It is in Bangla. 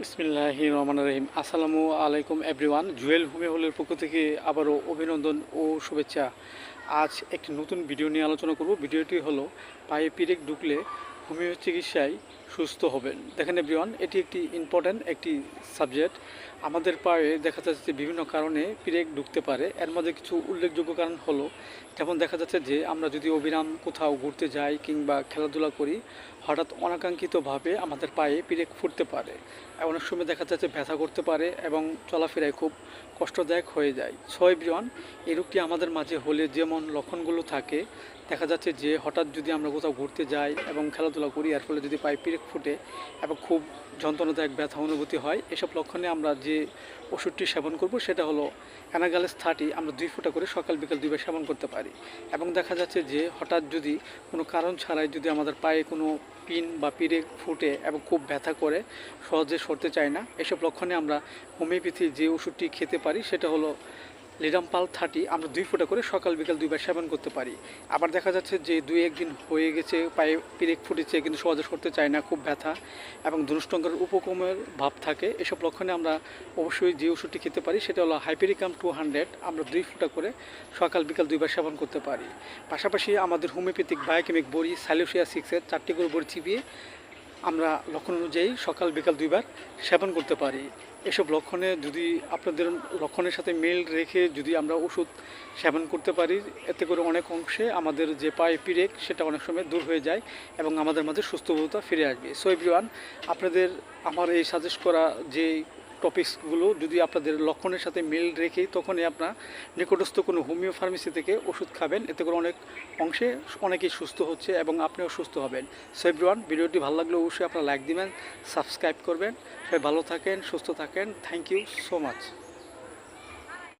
বিসমিল্লাহ রহমান রহিম আসসালামু আলাইকুম এভরিওয়ান। জুয়েল হোমে হলের পক্ষ থেকে আবারও অভিনন্দন ও শুভেচ্ছা। আজ একটি নতুন ভিডিও নিয়ে আলোচনা করব। ভিডিওটি হলো পায়ে পিরেক ঢুকলে হোমিও চিকিৎসায় সুস্থ হবেন। দেখেন এভরিওয়ান এটি একটি ইম্পর্ট্যান্ট একটি সাবজেক্ট আমাদের পায়ে দেখা যাচ্ছে বিভিন্ন কারণে পিরেক ঢুকতে পারে। এর মধ্যে কিছু উল্লেখযোগ্য কারণ হলো, যেমন দেখা যাচ্ছে যে আমরা যদি অবিরাম কোথাও ঘুরতে যাই কিংবা খেলাধুলা করি, হঠাৎ অনাকাঙ্ক্ষিতভাবে আমাদের পায়ে পিরেক ফুটতে পারে। অনেক সময় দেখা যাচ্ছে ব্যথা করতে পারে এবং চলাফেরায় খুব কষ্টদায়ক হয়ে যায়। ছয় বিয়ন এই রোগটি আমাদের মাঝে হলে যেমন লক্ষণগুলো থাকে, দেখা যাচ্ছে যে হঠাৎ যদি আমরা কোথাও ঘুরতে যাই এবং খেলাধুলা করি, এর ফলে যদি পায়ে পিরেক ফুটে এবং খুব যন্ত্রণাদায়ক ব্যথা অনুভূতি হয়। এসব লক্ষণে আমরা যে ওষুধটি সেবন করব সেটা হলো অ্যানাগালেস থার্টি আমরা দুই ফোঁটা করে সকাল বিকাল দুইবার সেবন করতে পারি। এবং দেখা যাচ্ছে যে হঠাৎ যদি কোনো কারণ ছাড়াই যদি আমাদের পায়ে কোনো পিন বা পিড়ে ফুটে এবং খুব ব্যথা করে, সহজে সরতে চায় না। এসব লক্ষণে আমরা হোমিওপ্যাথি যে ওষুধটি খেতে পারি সেটা হলো লিডাম্পাল থার্টি আমরা দুই ফোঁটা করে সকাল, বিকাল দুইবার সেবন করতে পারি। আবার দেখা যাচ্ছে যে দুই একদিন হয়ে গেছে, পায়ে পিরেক ফুটেছে, কিন্তু সহজে সরতে চায় না, খুব ব্যথা এবং দুষ্টঙ্গের উপকমের ভাব থাকে। এসব লক্ষণে আমরা অবশ্যই যে ওষুধটি খেতে পারি, সেটা হলো হাইপেরিকাম টু হান্ড্রেড। আমরা দুই ফোঁটা করে সকাল, বিকাল দুইবার সেবন করতে পারি। পাশাপাশি আমাদের হোমিওপ্যাথিক, বায়োকেমিক বড়ি স্যালিউসিয়া সিক্সের চারটি করে বড়ি চিবিয়ে আমরা লক্ষণ অনুযায়ী সকাল, বিকাল দুইবার সেবন করতে পারি। এসব লক্ষণে যদি আপনাদের লক্ষণের সাথে মেল রেখে যদি আমরা ওষুধ সেবন করতে পারি, এতে করে অনেক অংশে আমাদের যে পায়ে পিরেক সেটা অনেক সময় দূর হয়ে যায় এবং আমাদের মাঝে সুস্থবতা ফিরে আসবে। সো এভরিওয়ান আপনাদের আমার এই সাজেস্ট করা যে টপিকসগুলো যদি আপনাদের লক্ষণের সাথে মিল রেখে তখনই আপনার নিকটস্থ কোনো হোমিও ফার্মেসি থেকে ওষুধ খাবেন। এতে করে অনেক অংশে অনেকেই সুস্থ হচ্ছে এবং আপনিও সুস্থ হবেন। সো এভরিওয়ান ভিডিওটি ভালো লাগলে অবশ্যই আপনারা লাইক দিবেন সাবস্ক্রাইব করবেন। সবাই ভালো থাকেন, সুস্থ থাকেন। Thank you so much